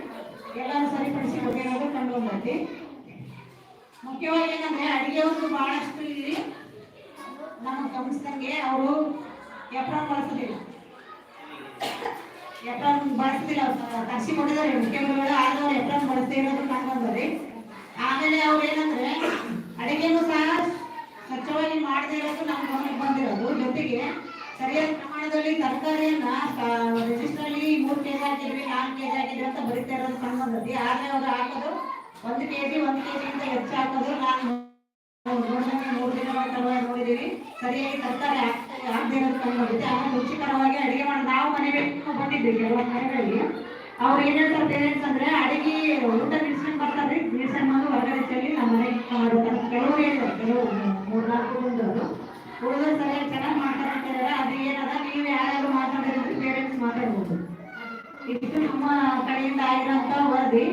ಎಲ್ಲರೂ ಸರಿಪಡಿಸಿ ಹೋಗಿರೋದು ಕಂಡು ಬಂದೈತಿ ಮುಖ್ಯವಾಗಿ ಏನಂದ್ರೆ, ಅಡಿಗೆ ಒಂದು ಬಹಳಷ್ಟು ಇಲ್ಲಿ ನಮ್ಮ ಗಮನಿಸಿದಂಗೆ ಅವರು ಎಪ್ರಾನ್ ಬಳಸೋದಿಲ್ಲ. ಎಪ್ರಾನ್ ಬಳಸ್ತಿಲ್ಲ ಕರ್ಸಿ ಕೊಟ್ಟಿದ್ದಾರೆ, ಮುಖ್ಯಮಂತ್ರಿಗಳು ಆದ್ರೆ ಅವ್ರು ಎಪ್ರಾನ್ ಬಳಸ್ತಾ ಇರೋದು ಕಂಡು ಬಂದರಿ ಆಮೇಲೆ ಅವ್ರು ಏನಂದ್ರೆ, ಅಡಿಗೆನೂ ಸಹ ಸ್ವಚ್ಛವಾಗಿ ಮಾಡದೇ ಇರೋದು ನಮ್ಮ ಗಮನಕ್ಕೆ ಬಂದಿರೋದು. ಜೊತೆಗೆ ಸರಿಯಾದ ಪ್ರಮಾಣದಲ್ಲಿ ತರಕಾರಿಯನ್ನ ರಿಜಿಸ್ಟರ್ ಅಲ್ಲಿ ಮೂರು ಕೆಜಿ ಹಾಕಿದ್ವಿ, ನಾಲ್ಕು ಕೆಜಿ ಹಾಕಿದ್ವಿ ಅಂತ ಬರೀತಾ ಇರೋದು ಕಂಡು ಬಂದೈತಿ ಆದ್ರೆ ಹಾಕೋದು ಒಂದು ಕೆಜಿ ಒಂದು ಕೆಜಿಗಿಂತ ಹೆಚ್ಚು ಹಾಕೋದು. ನಾನು ಮೂರು ದಿನಗಳ ತರುವಾಯ ನೋಡಿದೀವಿ. ಸರಿಯಾಗಿ ತರಕಾರಿ ಹಾಕದೇ ಇರೋದು ಕಂಡು ಬಂದಿದೆ ಆಮೇಲೆ ರುಚಿಕರವಾಗಿ ಅಡಿಗೆ ಮಾಡಿ, ನಾವು ಮನೆ ಬೇಕು ಬಂದಿದ್ವಿ ಕೆಲವೊಂದು ಮನೆಗಳಿಗೆ ಅವ್ರು ಏನ್ ಹೇಳ್ತಾರೆ ಪೇರೆಂಟ್ಸ್ ಅಡಿಗೆ ಊಟ ನಿಲ್ಸ್ಕೊಂಡು ಬರ್ತಾರೆ ನಿಲ್ಸ್ಕೊಂಡು ಬಂದು ಹೊರಗಡೆ ಚೆಲ್ಲಿ ನಮ್ಮ ಮನೆಗೆ ಕೆಲವರು ಹೇಳ್ತಾರೆ ಕೆಲವರು ಮೂರ್ ನಾಲ್ಕು ಬಂದವರು ಹುಡುಗರು ಸರಿಯಾಗಿ ಚೆನ್ನಾಗಿ ಮಾಡ್ತಾರೆ ಅಂತ ಹೇಳಿದ್ರೆ ಅದು ಏನದ ನೀವು ಯಾರ್ಯಾರು ಪೇರೆಂಟ್ಸ್ ಮಾತಾಡ್ಬೋದು. ಇಷ್ಟು ನಮ್ಮ ಕಡೆಯಿಂದ ಆಗಿರೋಂಥ ವರದಿ.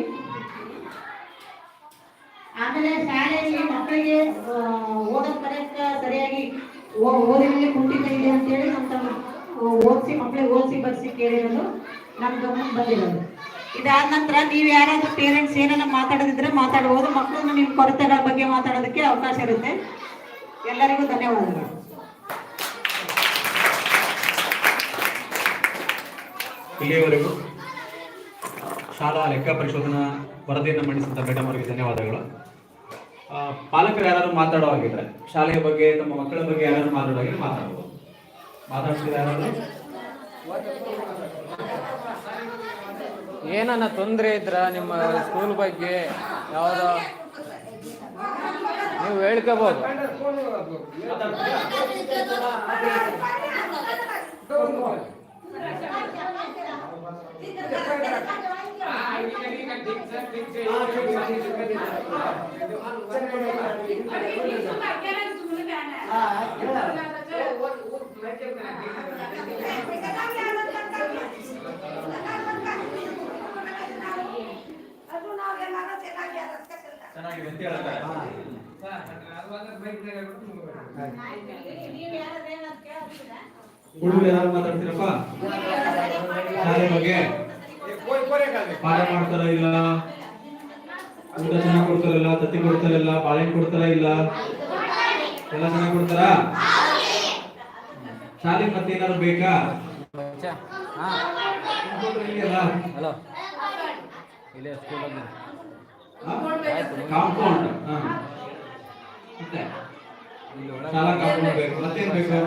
ಆಮೇಲೆ ಶಾಲೆಯಲ್ಲಿ ಮಕ್ಕಳಿಗೆ ಓದೋ ಬರೆಯಕ್ಕೆ ಸರಿಯಾಗಿ ಓದಿನಲ್ಲಿ ಕುಂಠಿತ ಇದೆ ಅಂತೇಳಿ ನಮ್ಮ ಓದಿಸಿ, ಮಕ್ಕಳಿಗೆ ಓದಿಸಿ, ಬರ್ಸಿ ಕೇಳಿರೋದು ನಮ್ಮ ಗಮನಕ್ಕೆ ಬಂದಿರೋದು. ಇದಾದ ನಂತರ ನೀವು ಯಾರಾದ್ರೂ ಪೇರೆಂಟ್ಸ್ ಏನೆಲ್ಲ ಮಾತಾಡೋದಿದ್ರೆ ಮಾತಾಡ್ಬೋದು. ಮಕ್ಕಳನ್ನು ನಿಮ್ಮ ಕೊರತೆಗಳ ಬಗ್ಗೆ ಮಾತಾಡೋದಕ್ಕೆ ಅವಕಾಶ ಇರುತ್ತೆ. ಎಲ್ಲರಿಗೂ ಧನ್ಯವಾದಗಳು. ಇಲ್ಲಿಯವರೆಗೂ ಶಾಲಾ ಲೆಕ್ಕ ಪರಿಶೋಧನಾ ವರದಿಯನ್ನು ಮಂಡಿಸಿದ ಮೇಡಮ್ ಅವರಿಗೆ ಧನ್ಯವಾದಗಳು. ಆ, ಪಾಲಕರು ಯಾರಾದರೂ ಮಾತಾಡೋ ಹಾಗಿದ್ರೆ ಶಾಲೆಯ ಬಗ್ಗೆ ತಮ್ಮ ಮಕ್ಕಳ ಬಗ್ಗೆ ಯಾರಾದರೂ ಮಾತಾಡೋ ಹಾಗೆ ಮಾತಾಡ್ಬೋದು. ಯಾರಾದರೂ ಯಾರಾದ್ರೂ? ಏನನ್ನ ತೊಂದರೆ ಇದ್ರ ನಿಮ್ಮ ಸ್ಕೂಲ್ ಬಗ್ಗೆ ಯಾವುದೋ? ನೀವು ಹೇಳ್ಕೋಬೋದು. ಚೆನ್ನಾಗಿದೆ ಅಂತ ಯಾರು ಮಾತಾಡ್ತೀರಪ್ಪ? ಶಾಲೆ ಬಗ್ಗೆ? ಪಾಠ ಮಾಡ್ತಾರ ಇಲ್ಲ? ಊಟ ಚೆನ್ನಾಗಿ ಕೊಡ್ತಾರಲ್ಲ ತತ್ತಿ ಕೊಡ್ತಾರಲ್ಲ ಬಾಳೆ ಕೊಡ್ತಾರ ಇಲ್ಲ? ಎಲ್ಲ ಚೆನ್ನಾಗಿ ಕೊಡ್ತಾರಾ? ಶಾಲೆ ಮತ್ತೇನಾದ್ರು ಬೇಕಾ? ಬಚ್ಚ ಹಾಂ. ಇದೆಯಲ್ಲ ಹಲೋ. ಇಲ್ಲೇ ಸ್ಕೂಲಲ್ಲಿ ಕಾಂಪೌಂಡ್. ಮತ್ತೆ? ಶಾಲಾ ಕಾಂಪೌಂಡ್ ಬೇಕು. ಮತ್ತೇನ್ ಬೇಕು?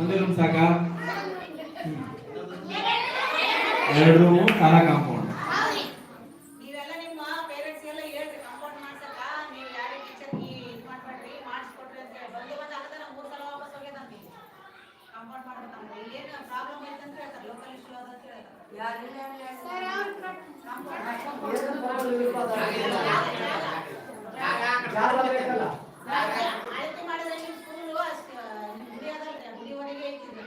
ಒಂದೇ ರೂಮ್ ಸಾಕಾ. ಎರಡು ರೂಮು ಶಾಲಾ. ಕಾಂಪೌಂಡ್ ನೀವೆಲ್ಲ ನಿಮ್ಮ ಪೇರೆಂಟ್ಸ್ ಎಲ್ಲ ಹೇಳ್ರಿ ಕಾಂಪೌಂಡ್ ಮಾಡ್ಸಕ್ಕ ನೀವು ಯಾರೇ ಟೀಚರ್ಗೆ ಇದು ಮಾಡ್ಬೇಡ್ರಿ ಮಾಡಿಸ್ಕೊಡ್ರಿ ಅಂತ ಹೇಳಿ ಬಂದು ಬಂದು ಆಗದ ನಾವು ಮೂರು ಸಲ ವಾಪಸ್ ಹೋಗ್ಯದಂತ ಕಾಂಪೌಂಡ್ ಮಾಡ್ಬೇಕಂದ್ರೆ ಏನು ಪ್ರಾಬ್ಲಮ್ ಐತೆ ಅಂತ ಹೇಳ್ತಾರೆ ಲೋಕಲ್ ಇಶ್ಯೂ ಅದ ಅಂತ ಹೇಳ್ತಾರೆ ಜಾಗ ಬೇಕಲ್ಲ ಆಯ್ಕೆ ಮಾಡಿದ್ರೆ ನಿಮ್ಮ ಸ್ಕೂಲು ಅಷ್ಟು ಗುಡಿ ಅದಲ್ರಿ ಗುಡಿವರೆಗೆ ಐತಿದ್ರಿ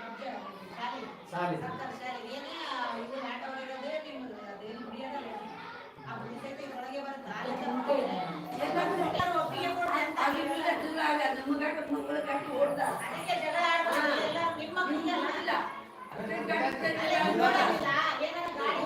ಶಾಲೆ ಶಾಲೆ. ಸರ್ಕಾರಿ ಶಾಲೆ ಏನೇ ಇದು ನಾಟಕ ಇರೋದೇ ನಿಮ್ಮದು ಅದೇನು ಗುಡಿ ಅದಲ್ಲ ಆ ಗುಡಿ ಸಹಿತ ಇದ್ರೊಳಗೆ ಬರುತ್ತೆ ಅಲ್ಲಿ ತನಕ ಎಲ್ಲರೂ ಒಪ್ಪಿಗೆ ಕೊಡ್ರಿ ಅಂತ ಅದಕ್ಕೆ ಜಗಳ ಆಡ್ಬಾರ್ದು. ಎಲ್ಲ ನಿಮ್ಮ ಮಕ್ಕಳಿಗೆ ಅಲ್ಲ. ಅಲ್ಲಿ ನೋಡೋದಿಲ್ಲ, ಏನಾರ ಗಾಡಿ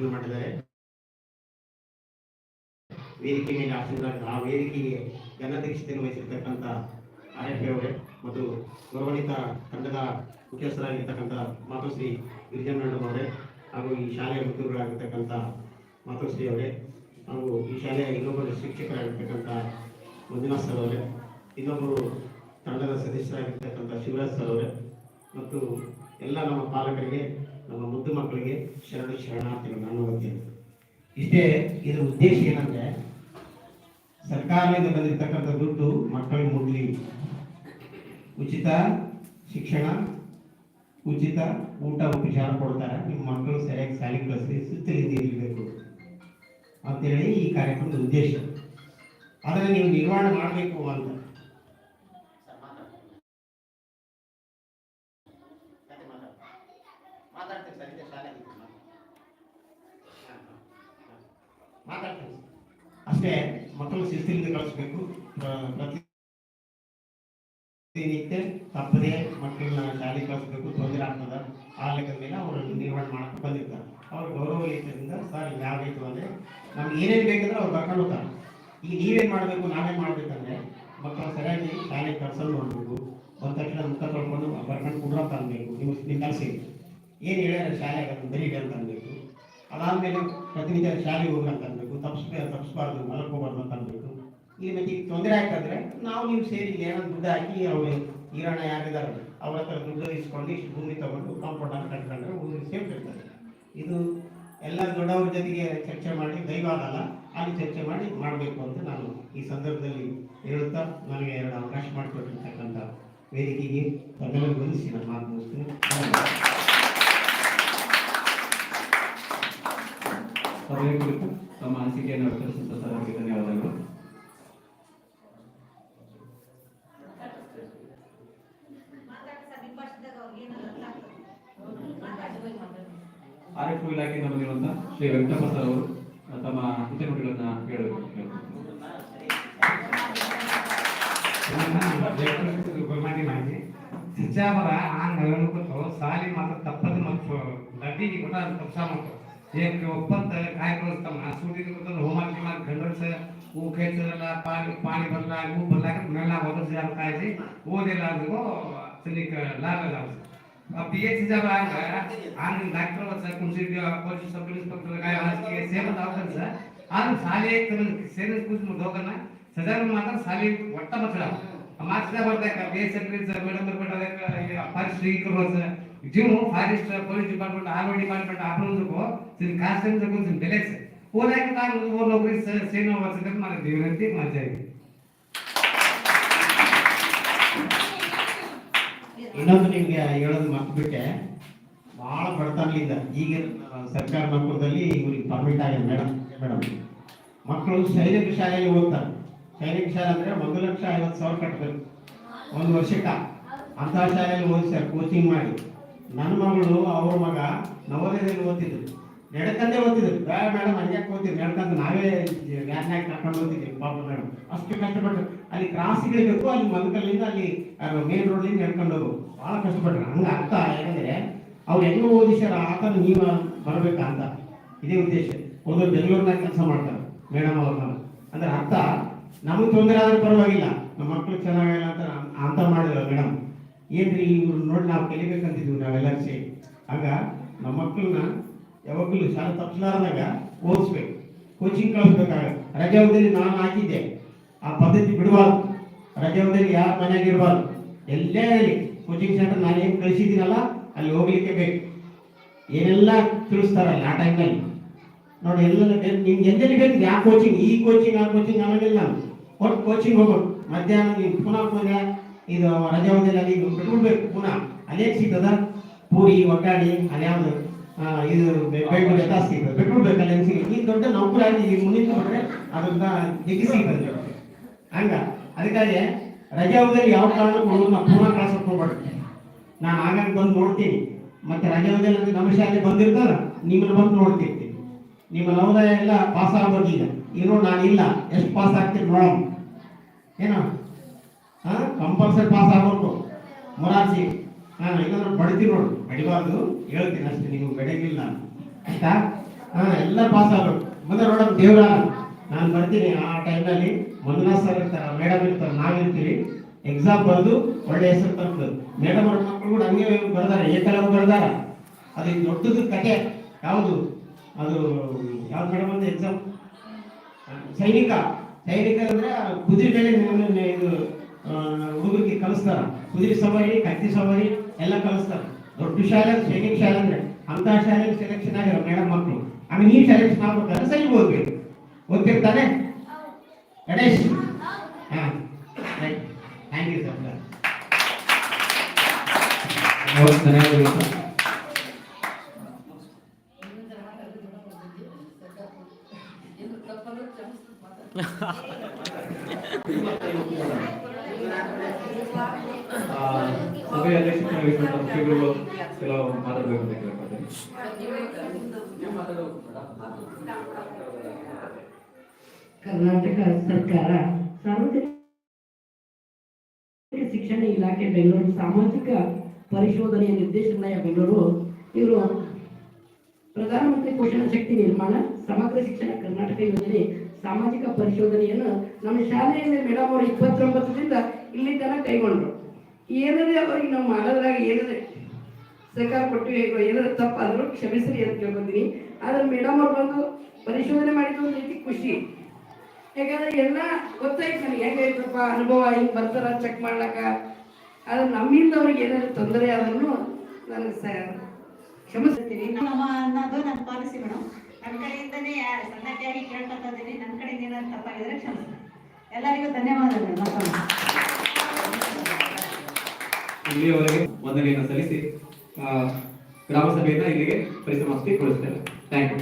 ಶುರು ಮಾಡಿದ್ದಾರೆ. ವೇದಿಕೆ ಮೇಲೆ ಆಶೀರ್ವಾದ ಆ ವೇದಿಕೆಗೆ ಘನದೀಕ್ಷತೆಯನ್ನು ವಹಿಸಿರ್ತಕ್ಕಂಥ ಆರ್ಎಫ್ ಅವರೇ ಮತ್ತು ಗೌರವಾನ್ವಿತ ತಂಡದ ಮುಖ್ಯಸ್ಥರಾಗಿರ್ತಕ್ಕಂಥ ಮಾತುಶ್ರೀ ಗಿರಿಜಾನಂದ ಅವರೇ ಹಾಗೂ ಈ ಶಾಲೆಯ ಮಿತ್ರರಾಗಿರ್ತಕ್ಕಂಥ ಮಾತುಶ್ರೀ ಅವರೇ ಹಾಗೂ ಈ ಶಾಲೆಯ ಇನ್ನೊಬ್ಬರು ಶಿಕ್ಷಕರಾಗಿರ್ತಕ್ಕಂಥ ಮಂಜುನಾಥ್ ಸರ್ ಅವರೇ, ಇನ್ನೊಬ್ಬರು ತಂಡದ ಸದಸ್ಯರಾಗಿರ್ತಕ್ಕಂಥ ಶಿವರಾಜ್ ಸರ್ ಅವರೇ ಮತ್ತು ಎಲ್ಲ ನಮ್ಮ ಪಾಲಕರಿಗೆ ನಮ್ಮ ಮುದ್ದು ಮಕ್ಕಳಿಗೆ ಶರಣ ಶರಣಾರ್ಥಿಗಳು ನಾನು ಹೋಗ್ತೇನೆ. ಇಷ್ಟೇ ಇದರ ಉದ್ದೇಶ ಏನಂದ್ರೆ, ಸರ್ಕಾರದಿಂದ ಬಂದಿರತಕ್ಕಂಥ ದುಡ್ಡು ಮಕ್ಕಳಿಗೆ ಮುಟ್ಲಿ. ಉಚಿತ ಶಿಕ್ಷಣ, ಉಚಿತ ಊಟ ಉಪಚಾರ ಕೊಡ್ತಾರೆ. ನಿಮ್ಮ ಮಕ್ಕಳು ಸರಿಯಾಗಿ ಶಾಲೆಗೆ ಕಳಿಸಿ ಸುತ್ತಲಿಂದ ಇರಬೇಕು. ಅಂತೇಳಿ ಈ ಕಾರ್ಯಕ್ರಮದ ಉದ್ದೇಶ. ಅದನ್ನು ನೀವು ನಿರ್ವಹಣೆ ಮಾಡಬೇಕು ಅಂತ ಮಾತಾಡ್ತೀನಿ ಸರ್ ಇದೆ ಶಾಲೆ ಅಷ್ಟೇ ಮಕ್ಕಳು ಶಿಸ್ತಿನಿಂದ ಕಳಿಸ್ಬೇಕು. ಪ್ರ- ಪ್ರತಿನಿತ್ಯ ತಪ್ಪದೆ ಮಕ್ಕಳನ್ನ ಶಾಲೆಗೆ ಕಳಿಸ್ಬೇಕು. ತೊಂದರೆ ಆಗ್ತದ. ಆ ಲೆಕ್ಕದ ಮೇಲೆ ಅವರನ್ನು ನಿರ್ವಹಣೆ ಮಾಡಕ್ಕೆ ಬಂದಿರ್ತಾರೆ. ಅವ್ರ ಗೌರವ ರೀತಿಯಿಂದ ಸರ್ ಆಗಬೇಕು ಅಂದರೆ ನಮ್ಗೆ ಏನೇನು ಬೇಕಂದ್ರೆ ಅವ್ರು ಕರ್ಕೊಂಡು ಹೋಗ್ತಾರೆ. ಈಗ ನೀವೇನು ಮಾಡಬೇಕು, ನಾವೇನು ಮಾಡ್ಬೇಕಂದ್ರೆ ಮಕ್ಕಳು ಸರಿಯಾಗಿ ಶಾಲೆಗೆ ಕಳ್ಸಲು ನೋಡಬೇಕು ಬಂದ ತಕ್ಷಣ ಮುಖ ತೊಳ್ಕೊಂಡು ಬರ್ಕೊಂಡು ಕುಡ್ರಂತ ಅನ್ಬೇಕು. ನೀವು ನಿಮ್ಮ ಕಲಿಸಿ. ಏನು ಹೇಳ್ಯಾರ ಶಾಲೆಗೆ ಬರೀ ಅಂತ ಅನ್ಬೇಕು. ಅದಾದ್ಮೇಲೆ ಪ್ರತಿನಿತ್ಯ ಶಾಲೆಗೆ ಹೋಗ್ರಂತ. ಅನ್ಬೇಕು ತಪ್ಪಿಸ್ಬೇಕು ತಪ್ಪಿಸ್ಬಾರ್ದು ಮಲ್ಕೋಬಾರ್ದು ಅಂತ ಅನ್ಬೇಕು. ಇಲ್ಲಿ ಮತ್ತೆ ಈಗ ತೊಂದರೆ ಹಾಕಿದ್ರೆ ನಾವು ನೀವು ಸೇರಿ ಏನೋ ದುಡ್ಡು ಹಾಕಿ ಅವ್ರು ಈರಣ್ಣ ಯಾರಿದ್ದಾರೆ, ಅವ್ರ ಹತ್ರ ದುಡ್ಡು ಇಸ್ಕೊಂಡು ಇಷ್ಟು ಭೂಮಿ ತಗೊಂಡು ಕಾಂಪೌಂಡ್ ಅಂತ ಕಟ್ಕೊಂಡ್ರೆ ಊರಿಗೆ ಸೇಫ್ ಇರ್ತದೆ ಇದು ಎಲ್ಲ ದೊಡ್ಡವ್ರ ಜೊತೆಗೆ ಚರ್ಚೆ ಮಾಡಿ ದೈವಾದ ಅಲ್ಲ ಚರ್ಚೆ ಮಾಡಿ ಮಾಡಬೇಕು ಅಂತ ನಾನು ಈ ಸಂದರ್ಭದಲ್ಲಿ ಹೇಳುತ್ತಾ, ನನಗೆ ಎರಡು ಅವಕಾಶ ಮಾಡಿಕೊಟ್ಟಿರ್ತಕ್ಕಂಥ ವೇದಿಕೆಗೆ ತಗಲು ಬಂಧಿಸಿ ನಾನು ಮಾತು ಮುಗಿಸ್ತೀನಿ ಧನ್ಯವಾದ. ಸಭೆಯ ಕುರಿತು ತಮ್ಮ ಅನಿಸಿಕೆಯನ್ನು ವ್ಯಕ್ತಪಡಿಸಿದ ಸರ್ ಅವರಿಗೆ ಧನ್ಯವಾದಗಳು ಮಾತಾಡಿ ಸರ್ ನಿಮ್ಮ ಭಾಷೆದಾಗ ಅವ್ರಿಗೆ ಏನಾದ್ರು ಅರ್ಥ ಆಗ್ತದೆ. ಮಾತಾಡಿ. ಆರಕ್ಷ ಇಲಾಖೆಯಿಂದ ಬಂದಿರುವಂತ ಶ್ರೀ ವೆಂಕಟಪ್ಪ ಸರ್ ಅವರು ತಮ್ಮ ಹಿತನುಡಿಗಳನ್ನ ಹೇಳಬೇಕು ಗುರುಮಾಡಿ ಮಾಡಿ ಸಿಚ್ಚಾವರ ಹಂಗ ಹೇಳ್ಕೊತು ಸಾಲಿ ಮಾತ್ರ ತಪ್ಪದ ಮತ್ತು ನದಿಗೆ ಕೂಡ ತಪ್ಸ ಮತ್ತು ಏಕ ಒಪ್ಪಂತ ಕಾಯಿ ಕಳಿಸ್ತಮ್ಮ ಸೂಟಿ ಹೋಮ್ವರ್ಕ್ ಗಿಮಾರ್ಕ್ ಗಂಡಸ ಹೂ ಖೇಚರಲ್ಲ ಪಾನಿ ಪಾನಿ ಬರಲ್ಲ ಹೂ ಬರಲಾಕ ನೆಲ ಒದರ್ಸಿ ಅಂತ ಕಾಯ್ಸಿ ಓದಿಲ್ಲ ಅಂದ್ರೂ ಸನಿಕ ಲಾಭ ಇಲ್ಲ ಪಿ ಎಚ್ ಜಾಬ ಹಂಗ ಹಂಗ doctor sir Kumsi police sub inspector काय के सेवन आवतात सर आणि साले सेवन कुछ दोघांना सजार मात्र साली वाटता बसला मागच्या ಬರ್ತಾ B S F madam ಬರ್ಬಿಟ್ಟಾಗ forest ಶ್ರೀಕರೋಸ್ gym forest police department army department आपणको सिन कास्टम जगून सिन बेलेक्स ओला का वो नोकरी सेना वाचत मला विनंती माझ्या आहे ಇನ್ನೊಂದು ನಿಮ್ಗೆ ಹೇಳೋದು ಮರ್ತು ಬಹಳ ಭಾಳ ಬಡತನದಿಂದ ಈಗ ಸರ್ಕಾರ ನೌಕರದಲ್ಲಿ ಇವ್ರಿಗೆ ಪರ್ಮಿಟ್ ಆಗಿದೆ ಮೇಡಮ್ ಮೇಡಮ್. ಮಕ್ಕಳು ಸೈನಿಕ ಶಾಲೆಯಲ್ಲಿ ಓದ್ತಾರೆ ಸೈನಿಕ ಶಾಲೆ ಅಂದ್ರೆ ಒಂದು ಲಕ್ಷ ಐವತ್ತು ಸಾವಿರ ಕಟ್ಟಬೇಕು ಒಂದು ವರ್ಷಕ್ಕೆ ಅಂತ ಶಾಲೆಯಲ್ಲಿ ಓದಿಸ್ತಾರೆ ಕೋಚಿಂಗ್ ಮಾಡಿ. ನನ್ನ ಮಗಳು, ಅವ್ರ ಮಗ ನವೋದಯದಲ್ಲಿ ಓದ್ತಿದ್ರು. ನಡ್ಕಂದೇ ಓದ್ತಿದ್ರು. ಬೇಡ ಮೇಡಮ್ ಹಂಗೆ ಹೋಗ್ತಿದ್ರು ನಡ್ಕಂದು ನಾವೇ ವ್ಯಾನ್ಯಾಗ ಕರ್ಕೊಂಡು ಹೋಗ್ತಿದ್ದೀವಿ ಪಾಪ ಮೇಡಮ್ ಅಷ್ಟು ಕಷ್ಟಪಟ್ಟರು ಅಲ್ಲಿ ಕ್ರಾಸ್ ಬೇಕು ಅಲ್ಲಿ ಮಲ್ಕಲ್ಲಿಂದ ಅಲ್ಲಿ ಮೇನ್ ರೋಡ್ಲಿಂದ ನಡ್ಕೊಂಡು ಹೋಗು. ಭಾಳ ಕಷ್ಟಪಟ್ಟರು ಹಂಗೆ ಅರ್ಥ ಯಾಕಂದ್ರೆ, ಅವ್ರು ಹೆಂಗ್ ಓದಿಸ್ಯಾರ, ಆ ಥರ ನೀವು ಬರಬೇಕಾ ಅಂತ. ಇದೇ ಉದ್ದೇಶ. ಒಂದು ಬೆಂಗಳೂರಿನಾಗ ಕೆಲಸ ಮಾಡ್ತಾರೆ ಮೇಡಮ್ ಅವ್ರನ್ನ. ಅಂದ್ರೆ ಅರ್ಥ, ನಮಗೆ ತೊಂದರೆ ಆದ್ರೂ ಪರವಾಗಿಲ್ಲ. ನಮ್ಮ ಮಕ್ಕಳು ಚೆನ್ನಾಗಿಲ್ಲ ಅಂತ ಅಂತ ಮಾಡಿದ್ರು ಮೇಡಮ್ ಏನ್ರಿ ಇವ್ರು ನೋಡಿ ನಾವು ಕಲಿಬೇಕಂತಿದ್ವಿ ನಾವೆಲ್ಲರೂ ಸೇರಿ. ಆಗ ನಮ್ಮ ಮಕ್ಕಳನ್ನ ಯಾವಾಗಲೂ ಶಾಲೆ ತಪ್ಪಿಸಲಾರ್ದಾಗ ಓದಿಸ್ಬೇಕು. ಕೋಚಿಂಗ್ ಕಳಿಸ್ಬೇಕಾಗ ರಜೆ ಅವಧಿಯಲ್ಲಿ ನಾನು ಹಾಕಿದ್ದೆ. ಆ ಪದ್ಧತಿ ಬಿಡಬಾರ್ದು. ರಜೆ ಅವಧಿಯಲ್ಲಿ ಯಾರ ಮನೆಯಾಗ ಇರಬಾರ್ದು? ಎಲ್ಲೇ ಕೋಚಿಂಗ್ ಸೆಂಟರ್ ನಾನು ಏನು ಕಳಿಸಿದ್ದೀನಲ್ಲ ಅಲ್ಲಿ ಹೋಗ್ಲಿಕ್ಕೆ ಬೇಕು. ಏನೆಲ್ಲ ತಿಳಿಸ್ತಾರಲ್ಲ ಆ ಟೈಮಲ್ಲಿ ನೋಡಿ ಎಲ್ಲ ನಿಮ್ಗೆ ಎಲ್ಲೆಲ್ಲಿ ಬೇಕು? ಯಾವ ಕೋಚಿಂಗ್ ಈ ಕೋಚಿಂಗ್ ಆ ಕೋಚಿಂಗ್ ನಾನು ಒಟ್ಟು ಕೋಚಿಂಗ್ ಹೋಗೋದು ಮಧ್ಯಾಹ್ನ ನೀವು ಪುನಃ ಪುನಃ ಇದು ರಜೆ ಅವಧಿಯಲ್ಲಿ ಅಲ್ಲಿ ಬಿಟ್ಬಿಡ್ಬೇಕು ಪುನಃ. ಅಲ್ಲೇ ಸಿಗ್ತದ ಪೂರಿ ಒಟ್ಟಾಡಿ ಅಲ್ಲಿ ಆ, ಇದು ಬೆಂಗಳೂರು ಎಲ್ಲ ಸಿಗ್ತದೆ. ಬೇಕಲ್ಲ ಅಲ್ಲಿ ಸಿಗಿ ಈ ದೊಡ್ಡ ನೌಕರ ಆಗಿ ಈಗ ಮುಂದಿನ ಬಿಟ್ರೆ ಅದನ್ನ ಜಗ್ಗಿ ಸಿಗ್ತದೆ ಹಂಗ? ಅದಕ್ಕಾಗಿ ರಜೆ ಅವಧಿಯಲ್ಲಿ ಯಾವ ಕಾರಣಕ್ಕೂ ನಾವು ಪೂರ್ಣ ಕ್ಲಾಸ್ ಹೋಗ್ಬಾರ್ದು ನಾನು ಆಗಾಗ ಬಂದು ನೋಡ್ತೀನಿ. ಮತ್ತೆ ರಜೆ ಅವಧಿಯಲ್ಲಿ ನಮ್ಮ ಶಾಲೆ ಬಂದಿರ್ತಾರ ನಿಮ್ಮನ್ನ ಬಂದು ನೋಡ್ತಿರ್ತೀನಿ. ನಿಮ್ಮ ನವೋದಯ ಎಲ್ಲ ಪಾಸ್ ಈಗ. ಈಗ ನೋಡಿ, ನಾನು ಇಲ್ಲ. ಎಷ್ಟು ಪಾಸ್ ಆಗ್ತೀನಿ ನೋಡೋಣ. ಏನು? ಹಾಂ ಕಂಪಲ್ಸರಿ ಪಾಸ್ ಆಗ್ಬೇಕು. ಮೊರಾರ್ಜಿ. ಹಾಂ ಇಲ್ಲ ಬಡಿತೀನಿ ನೋಡು. ಬಡಿಬಾರ್ದು ಹೇಳ್ತೀನಿ ಅಷ್ಟೇ, ನೀವು ಬೆಳಗಿಲ್ಲ ಆಯ್ತಾ? ಹಾ, ಎಲ್ಲ ಪಾಸ್ ಆಗ್ಬೇಕು ಮುಂದೆ ನೋಡಮ್ ದೇವ್ರ ನಾನು ಬರ್ತೀನಿ ಆ ಟೈಮ್ನಲ್ಲಿ ಮಂಜುನಾಥ್ ಸರ್ ಇರ್ತಾರೆ ಮೇಡಮ್ ಇರ್ತಾರೆ, ನಾವಿರ್ತೀವಿ. ಎಕ್ಸಾಮ್ ಬರೆದು ಒಳ್ಳೆ ಹೆಸರು ತರ್ಬೋದು ಮೇಡಮ್ ಅವ್ರ ಮಕ್ಕಳು ಕೂಡ ಹಂಗೆ ಬರ್ದಾರೆ ಏಕಲವ್ಯ ಬರ್ದಾರ. ಅದು ದೊಡ್ಡದು ಕತೆ. ಯಾವುದು? ಅದು, ಯಾವ್ದು ಮೇಡಮ್ ಅಂದ್ರೆ ಎಕ್ಸಾಮ್ ಸೈನಿಕ. ಸೈನಿಕ ಅಂದ್ರೆ ಕುದುರೆ ಮೇಲೆ ಇದು ಹುಡುಗರಿಗೆ ಕಲಿಸ್ತಾರ. ಕುದುರೆ ಸವಾರಿ, ಕತ್ತಿ ಸವಾರಿ, ಎಲ್ಲ ಕಲಿಸ್ತಾರ. ದೊಡ್ಡ ಶಾಲೆ ಸೈನಿಕ ಶಾಲೆ ಅಂದ್ರೆ ಅಂತ ಶಾಲೆಗೆ ಸೆಲೆಕ್ಷನ್ ಆಗಿರೋ ಮೇಡಮ್ ಮಕ್ಕಳು ಆಮೇಲೆ ನೀವು ಸೆಲೆಕ್ಷನ್ ಆಗ್ಬೇಕಾದ್ರೆ ಸೈ ಓದ್ಬೇಕು. ಗೊತ್ತಿರ್ತಾನೆ? ಗಣೇಶ್? ಹಾ. ಥ್ಯಾಂಕ್ ಯು ಸರ್ ಧನ್ಯವಾದಗಳು ಸರ್. ಆ, ಸಭೆಯಲ್ಲಿ ಶಿಕ್ಷಣ ವಹಿಸಿದಂತ ಶ್ರೀಗಳು ಕೆಲವು ಕರ್ನಾಟಕ ಸರ್ಕಾರ ಸಾರ್ವಜನಿಕ ಶಿಕ್ಷಣ ಇಲಾಖೆ ಬೆಂಗಳೂರು ಸಾಮಾಜಿಕ ಪರಿಶೋಧನೆಯ ನಿರ್ದೇಶನಾಲಯ ಬೆಂಗಳೂರು ಇವರು ಪ್ರಧಾನಮಂತ್ರಿ ಪೋಷಣ ಶಕ್ತಿ ನಿರ್ಮಾಣ ಸಮಗ್ರ ಶಿಕ್ಷಣ ಕರ್ನಾಟಕ ಯೋಜನೆ ಸಾಮಾಜಿಕ ಪರಿಶೋಧನೆಯನ್ನು ನಮ್ಮ ಶಾಲೆಯಲ್ಲಿ ಮೇಡಮ್ ಅವರು ಇಪ್ಪತ್ತೊಂಬತ್ತರಿಂದ ಇಲ್ಲಿ ತನಕ ಕೈಗೊಂಡ್ರು. ಏನಾದ್ರೆ ಅವರಿಗೆ ನಾವು ಮಾಡೋದ್ರಾಗ ಏನಾದ್ರೆ ಸರ್ಕಾರ ಕೊಟ್ಟು ಏನಾದ್ರು ತಪ್ಪಾದ್ರು ಕ್ಷಮಿಸ್ರಿ ಅಂತ ಕೇಳ್ಕೊತೀನಿ ಆದ್ರೆ ಮೇಡಮ್ ಅವ್ರು ಬಂದು ಪರಿಶೋಧನೆ ಮಾಡಿದ್ರು ಒಂದು ರೀತಿ ಖುಷಿ. ಯಾಕಂದ್ರೆ ಎಲ್ಲ ಗೊತ್ತಾಯ್ತು ನನಗೆ ಹೆಂಗಾಯ್ತಪ್ಪ ಅನುಭವ ಹಿಂಗೆ ಬರ್ತಾರ ಚೆಕ್ ಮಾಡ್ಲಾಕ ಆದ್ರೆ ನಮ್ಮಿಂದ ಅವ್ರಿಗೆ ಏನಾದ್ರು ತೊಂದರೆ ಆದ್ರೂ ನನಗೆ ಸ ಕ್ಷಮಿಸ್ತೀನಿ. ನಮ್ಮ ಅನ್ನೋದು ನನ್ನ ಪಾಲಿಸಿ ಮೇಡಮ್. ನನ್ನ ಕಡೆಯಿಂದನೇ ಸಣ್ಣದಾಗಿ ಕೇಳ್ಕೊತಾ ಇದ್ದೀನಿ ನನ್ನ ಕಡೆಯಿಂದ ಏನಾದ್ರು ತಪ್ಪಾಗಿದ್ರೆ ಕ್ಷಮಿಸಿ ಎಲ್ಲರಿಗೂ ಧನ್ಯವಾದಗಳು ಮತ್ತೊಮ್ಮೆ ಇಲ್ಲಿಯವರೆಗೆ ವಂದನೆಯನ್ನು ಸಲ್ಲಿಸಿ ಗ್ರಾಮ ಸಭೆಯನ್ನ ಇಲ್ಲಿಗೆ ಪರಿಸಮಾಪ್ತಿಗೊಳಿಸ್ತೇವೆ ಥ್ಯಾಂಕ್ ಯು